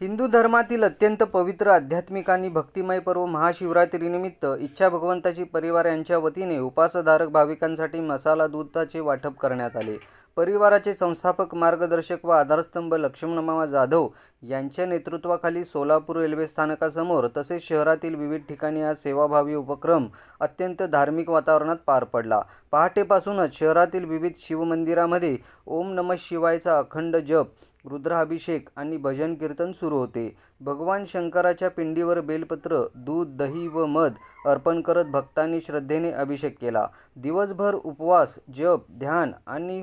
हिंदू धर्मातील अत्यंत पवित्र आध्यात्मिक आणि भक्तिमय पर्व महाशिवरात्रीनिमित्त इच्छा भगवंताची परिवार यांच्या वतीने उपासधारक भाविकांसाठी मसाला दुधाचे वाटप करण्यात आले. परिवाराचे संस्थापक मार्गदर्शक व आधारस्तंभ लक्ष्मणमामा जाधव यांच्या नेतृत्वाखाली सोलापूर रेल्वे स्थानकासमोर तसेच शहरातील विविध ठिकाणी हा सेवाभावी उपक्रम अत्यंत धार्मिक वातावरणात पार पडला. पहाटेपासूनच शहरातील विविध शिवमंदिरामध्ये ओम नम शिवायचा अखंड जप रुद्राभिषेक आणि भजन कीर्तन सुरू होते. भगवान शंकराच्या पिंडीवर बेलपत्र दूध दही व मध अर्पण करत भक्तांनी श्रद्धेने अभिषेक केला. दिवसभर उपवास जप ध्यान आणि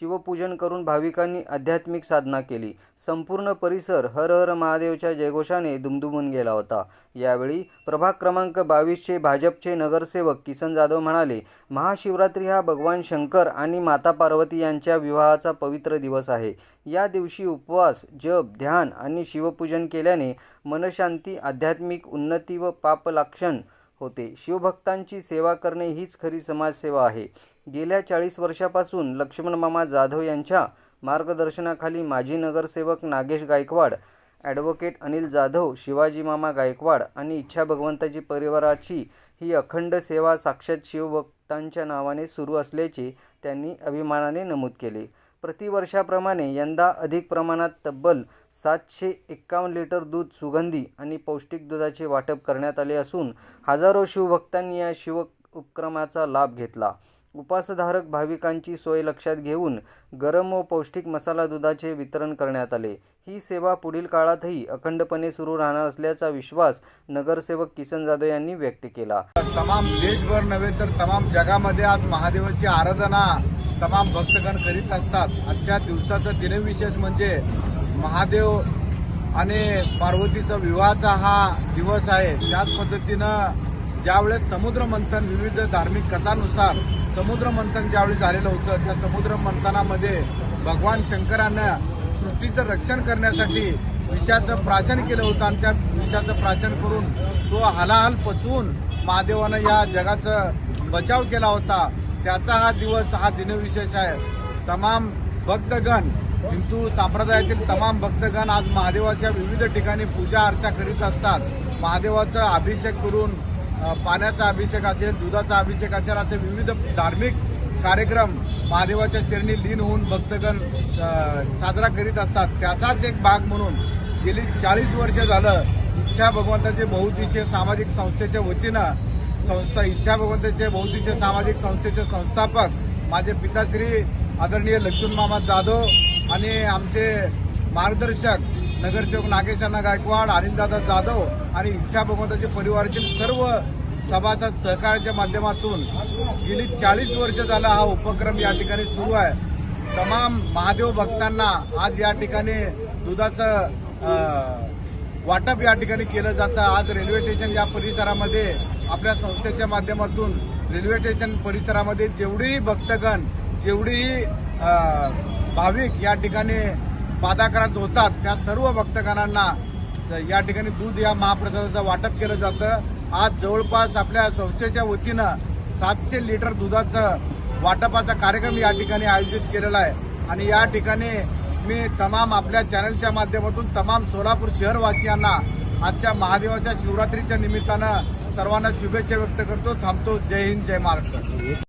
शिवपूजन करून भाविकांनी आध्यात्मिक साधना केली. संपूर्ण परिसर हर हर महादेवच्या जयघोषाने दुमदुमून गेला होता. यावेळी प्रभाग क्रमांक बावीसचे भाजपचे नगरसेवक किसन जाधव म्हणाले महाशिवरात्री हा भगवान शंकर आणि माता पार्वती यांच्या विवाहाचा पवित्र दिवस आहे. या दिवशी उपवास जप ध्यान आणि शिवपूजन केल्याने मनशांती आध्यात्मिक उन्नती व पापलाक्षण होते. शिवभक्तांची सेवा करणे हीच खरी समाजसेवा आहे. गेल्या चाळीस वर्षापासून लक्ष्मणमामा जाधव यांच्या मार्गदर्शनाखाली माजी नगरसेवक नागेश गायकवाड ॲडव्होकेट अनिल जाधव शिवाजी मामा गायकवाड आणि इच्छा भगवंताची परिवाराची ही अखंड सेवा साक्षात शिवभक्तांच्या नावाने सुरू असल्याचे त्यांनी अभिमानाने नमूद केले. प्रतिवर्षाप्रमाणे यंदा अधिक प्रमाणात तब्बल सातशे एक्कावन्न लिटर दूध सुगंधी आणि पौष्टिक दुधाचे वाटप करण्यात आले असून हजारो शिवभक्तांनी या शिव उपक्रमाचा लाभ घेतला. उपासधारक भाविकांची सोय लक्षात घेऊन गरम व पौष्टिक मसाला दुधाचे वितरण करण्यात आले. ही सेवा पुढील काळातही अखंडपणे सुरू राहणार असल्याचा विश्वास नगरसेवक किसन जाधव यांनी व्यक्त केला. तमाम देशभर नव्हे तर तमाम जगामध्ये आज महादेवाची आराधना तमाम भक्तगण करीत असतात. आजच्या दिवसाचं दिनविशेष म्हणजे महादेव आणि पार्वतीचा विवाहाचा हा दिवस आहे. त्याच पद्धतीनं ज्यावेळेस समुद्र मंथन विविध धार्मिक कथानुसार समुद्र मंथन ज्यावेळी झालेलं होतं त्या समुद्र मंथनामध्ये भगवान शंकरानं सृष्टीचं रक्षण करण्यासाठी विषाचं प्राशन केलं होतं आणि त्या विषाचं प्राशन करून तो हलाहल पचवून महादेवानं या जगाचं बचाव केला होता. त्याचा हा दिवस हा दिनविशेष आहे. तमाम भक्तगण हिंदू संप्रदायातील तमाम भक्तगण आज महादेवाच्या विविध ठिकाणी पूजा अर्चा करीत असतात. महादेवाचा अभिषेक करून पाण्याचा अभिषेक असेल दुधाचा अभिषेक असेल असे विविध धार्मिक कार्यक्रम महादेवाच्या चरणी लीन होऊन भक्तगण साजरा करीत असतात. त्याचाच एक भाग म्हणून गेली चाळीस वर्ष झालं इच्छा भगवंताचे बहुतीचे सामाजिक संस्थेच्या वतीनं संस्था इच्छा भगवंताचे बहुतीचे सामाजिक संस्थेचे संस्थापक माझे पिताश्री आदरणीय लक्ष्मण मामा जाधव आणि आमचे मार्गदर्शक नगरसेवक नागेशांना गायकवाड अनिलदादा जाधव आणि इच्छा भगवंताचे परिवारातील सर्व सभासद सहकार्याच्या माध्यमातून गेली चाळीस वर्ष झाला हा उपक्रम या ठिकाणी सुरू आहे. तमाम महादेव भक्तांना आज या ठिकाणी दुधाचं वाटप या ठिकाणी केलं जातं. आज रेल्वे स्टेशन या परिसरामध्ये आपल्या संस्थेच्या माध्यमातून रेल्वे स्टेशन परिसरामध्ये जेवढीही भक्तगण जेवढीही भाविक या ठिकाणी पादाक्रांत होतात. त्या सर्व भक्तगणांना या ठिकाणी दूध या महाप्रसादाचं वाटप केलं जातं. आज जवळपास आपल्या संस्थेच्या वतीनं सातशे लिटर दुधाचं वाटपाचा कार्यक्रम या ठिकाणी आयोजित केलेला आहे. आणि या ठिकाणी मी तमाम आपल्या चॅनलच्या माध्यमातून तमाम सोलापूर शहरवासियांना आजच्या महादेवाच्या शिवरात्रीच्या निमित्तानं सर्वांना शुभेच्छा व्यक्त करतो. थांबतो. जय हिंद जय महाराष्ट्र.